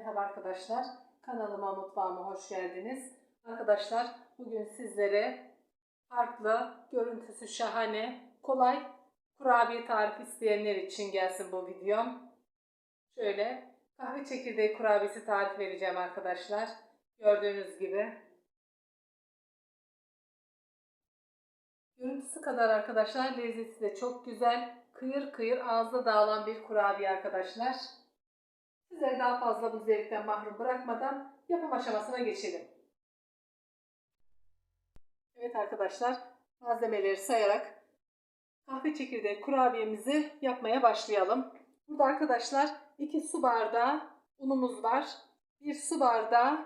Merhaba arkadaşlar. Kanalıma, mutfağıma hoş geldiniz. Arkadaşlar bugün sizlere farklı, görüntüsü şahane, kolay kurabiye tarifi isteyenler için gelsin bu videom. Şöyle kahve çekirdeği kurabiyesi tarifi vereceğim arkadaşlar. Gördüğünüz gibi. Görüntüsü kadar arkadaşlar lezzeti de çok güzel. Kıyır kıyır ağızda dağılan bir kurabiye arkadaşlar. Sizleri daha fazla bu zevkten mahrum bırakmadan yapım aşamasına geçelim. Evet arkadaşlar malzemeleri sayarak kahve çekirdeği kurabiyemizi yapmaya başlayalım. Burada arkadaşlar 2 su bardağı unumuz var. 1 su bardağı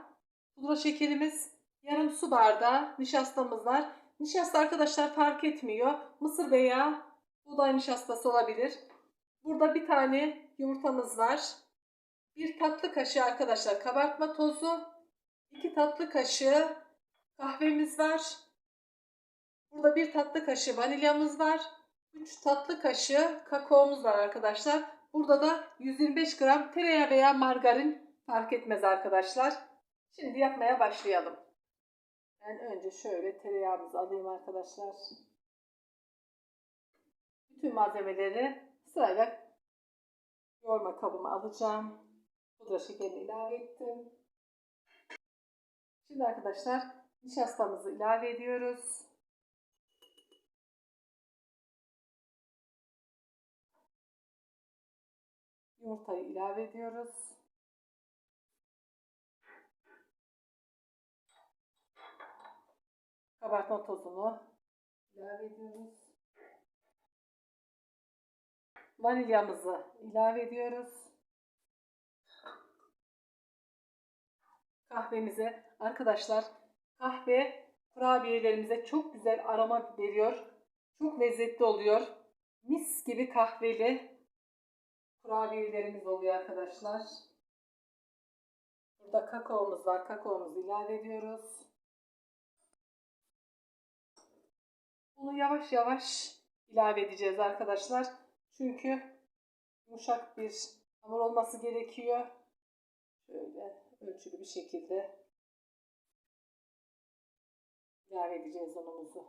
pudra şekerimiz, yarım su bardağı nişastamız var. Nişasta arkadaşlar fark etmiyor. Mısır veya buğday nişastası olabilir. Burada bir tane yumurtamız var. Bir tatlı kaşığı arkadaşlar kabartma tozu. 2 tatlı kaşığı kahvemiz var. Burada bir tatlı kaşığı vanilyamız var. 3 tatlı kaşığı kakaomuz var arkadaşlar. Burada da 125 gram tereyağı veya margarin fark etmez arkadaşlar. Şimdi yapmaya başlayalım. Ben önce şöyle tereyağımızı alayım arkadaşlar. Bütün malzemeleri sırayla yoğurma kabıma alacağım. Pudra şekerini ilave ettim. Şimdi arkadaşlar nişastamızı ilave ediyoruz. Yumurtayı ilave ediyoruz. Kabartma tozunu ilave ediyoruz. Vanilyamızı ilave ediyoruz. Kahvemize arkadaşlar kahve kurabiyelerimize çok güzel aroma veriyor. Çok lezzetli oluyor. Mis gibi kahveli kurabiyelerimiz oluyor arkadaşlar. Burada kakaomuz var. Kakaomuzu ilave ediyoruz. Bunu yavaş yavaş ilave edeceğiz arkadaşlar. Çünkü yumuşak bir hamur olması gerekiyor. Şöyle ölçülü bir şekilde ilave edeceğiz unumuzu.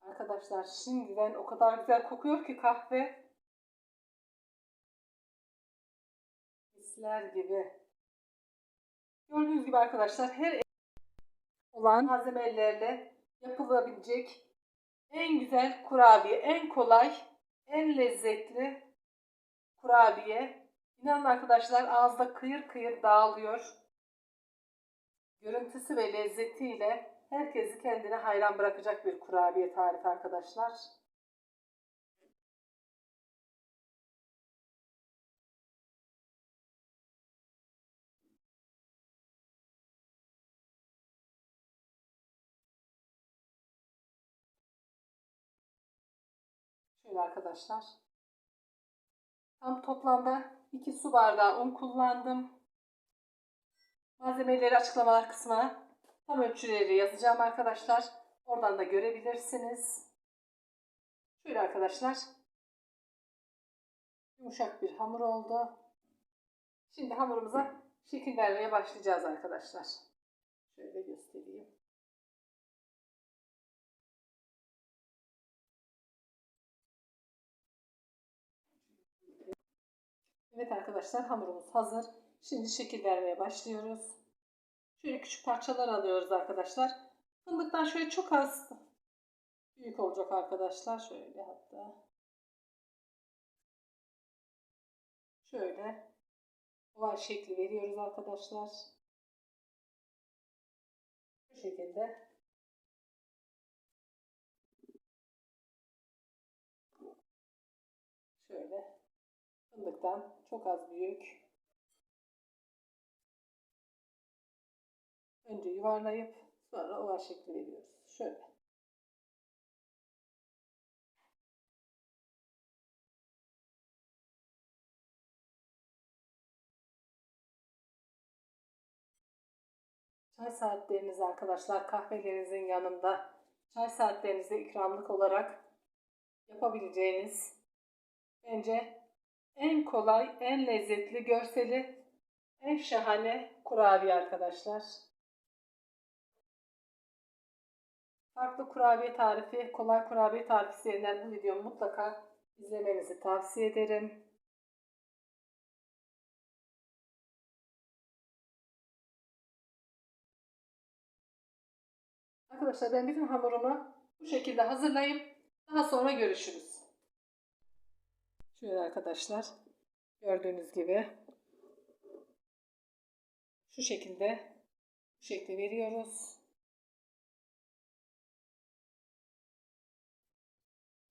Arkadaşlar şimdiden o kadar güzel kokuyor ki kahve. Misler gibi. Gördüğünüz gibi arkadaşlar her olan malzemelerle yapılabilecek en güzel kurabiye, en kolay, en lezzetli kurabiye. İnanın arkadaşlar ağızda kıyır kıyır dağılıyor. Görüntüsü ve lezzetiyle herkesi kendine hayran bırakacak bir kurabiye tarifi arkadaşlar. Şöyle arkadaşlar. Tam toplamda 2 su bardağı un kullandım. Malzemeleri açıklamalar kısmına tam ölçüleri yazacağım arkadaşlar. Oradan da görebilirsiniz. Şöyle arkadaşlar. Yumuşak bir hamur oldu. Şimdi hamurumuza şekil vermeye başlayacağız arkadaşlar. Şöyle göstereyim. Evet arkadaşlar hamurumuz hazır. Şimdi şekil vermeye başlıyoruz. Şöyle küçük parçalar alıyoruz arkadaşlar. Fındıktan şöyle çok az büyük olacak arkadaşlar. Şöyle hatta. Şöyle oval şekli veriyoruz arkadaşlar. Bu şekilde. Fındıktan çok az büyük. Önce yuvarlayıp sonra oval şekli veriyoruz. Şöyle. Çay saatleriniz arkadaşlar kahvelerinizin yanında çay saatlerinizde ikramlık olarak yapabileceğiniz bence en kolay, en lezzetli, görseli, en şahane kurabiye arkadaşlar. Farklı kurabiye tarifi, kolay kurabiye tarifi serinden bu videomu mutlaka izlemenizi tavsiye ederim. Arkadaşlar ben bütün hamurumu bu şekilde hazırlayıp daha sonra görüşürüz. Şöyle arkadaşlar gördüğünüz gibi şu şekilde bu şekilde veriyoruz.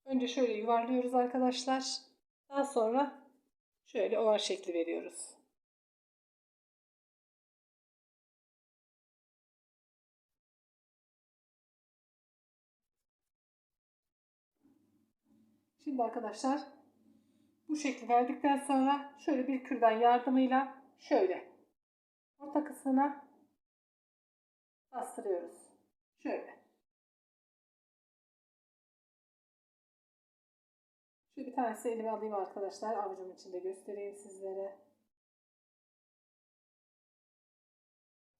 Önce şöyle yuvarlıyoruz arkadaşlar. Daha sonra şöyle oval şekli veriyoruz. Şimdi arkadaşlar bu şekli verdikten sonra şöyle bir kürdan yardımıyla şöyle orta kısmına bastırıyoruz. Şöyle. Şöyle bir tanesi elime alayım arkadaşlar. Avucumun içinde göstereyim sizlere.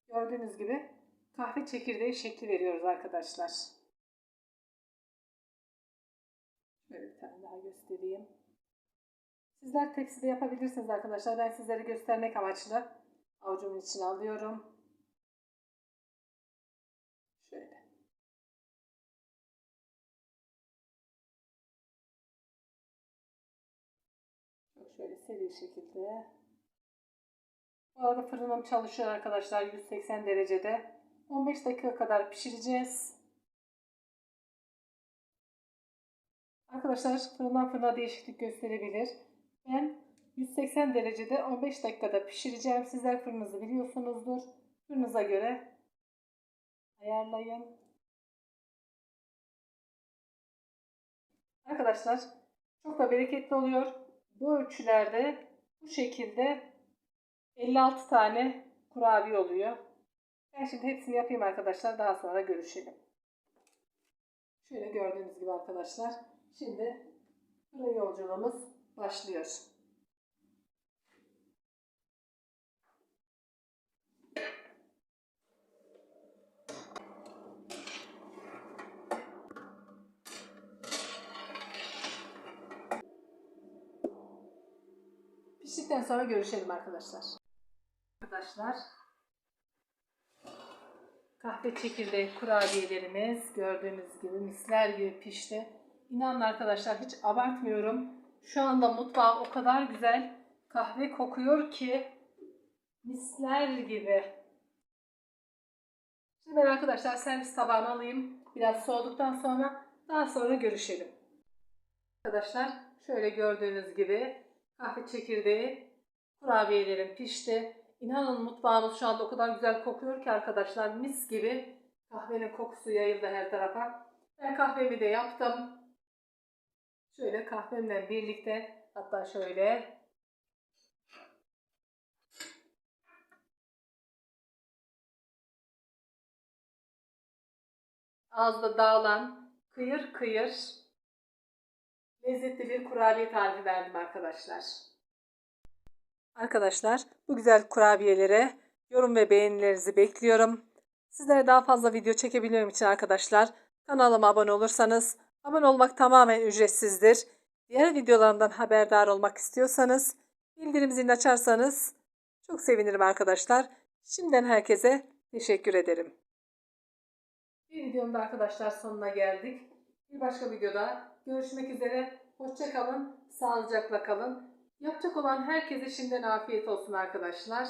Gördüğünüz gibi kahve çekirdeği şekli veriyoruz arkadaşlar. Şöyle bir tane daha göstereyim. Sizler tepside yapabilirsiniz arkadaşlar. Ben sizlere göstermek amaçlı avucumun içine alıyorum. Şöyle. Şöyle seri şekilde. Bu arada fırınım çalışıyor arkadaşlar 180 derecede. 15 dakika kadar pişireceğiz. Arkadaşlar fırından fırına değişiklik gösterebilir. Ben 180 derecede 15 dakikada pişireceğim. Sizler fırınınızı biliyorsunuzdur. Fırınıza göre ayarlayın. Arkadaşlar çok da bereketli oluyor. Bu ölçülerde bu şekilde 56 tane kurabiye oluyor. Ben şimdi hepsini yapayım arkadaşlar. Daha sonra görüşelim. Şöyle gördüğünüz gibi arkadaşlar. Şimdi fırın yolculuğumuz başlıyor. Piştikten sonra görüşelim arkadaşlar. Arkadaşlar kahve çekirdeği kurabiyelerimiz gördüğünüz gibi misler gibi pişti. İnanın arkadaşlar hiç abartmıyorum. Şu anda mutfağım o kadar güzel kahve kokuyor ki misler gibi. Şimdi ben arkadaşlar servis tabağına alayım. Biraz soğuduktan sonra daha sonra görüşelim. Arkadaşlar şöyle gördüğünüz gibi kahve çekirdeği kurabiyelerim pişti. İnanın mutfağımız şu anda o kadar güzel kokuyor ki arkadaşlar mis gibi kahvenin kokusu yayıldı her tarafa. Ben kahvemi de yaptım. Şöyle kahvemle birlikte hatta şöyle ağızda dağılan kıyır kıyır lezzetli bir kurabiye tarifi verdim arkadaşlar. Arkadaşlar bu güzel kurabiyelere yorum ve beğenilerinizi bekliyorum. Sizlere daha fazla video çekebilmem için arkadaşlar kanalıma abone olursanız abone olmak tamamen ücretsizdir. Diğer videolarımdan haberdar olmak istiyorsanız bildirim zilini açarsanız çok sevinirim arkadaşlar. Şimdiden herkese teşekkür ederim. Bir videomda arkadaşlar sonuna geldik. Bir başka videoda görüşmek üzere. Hoşça kalın, sağlıcakla kalın. Yapacak olan herkese şimdiden afiyet olsun arkadaşlar.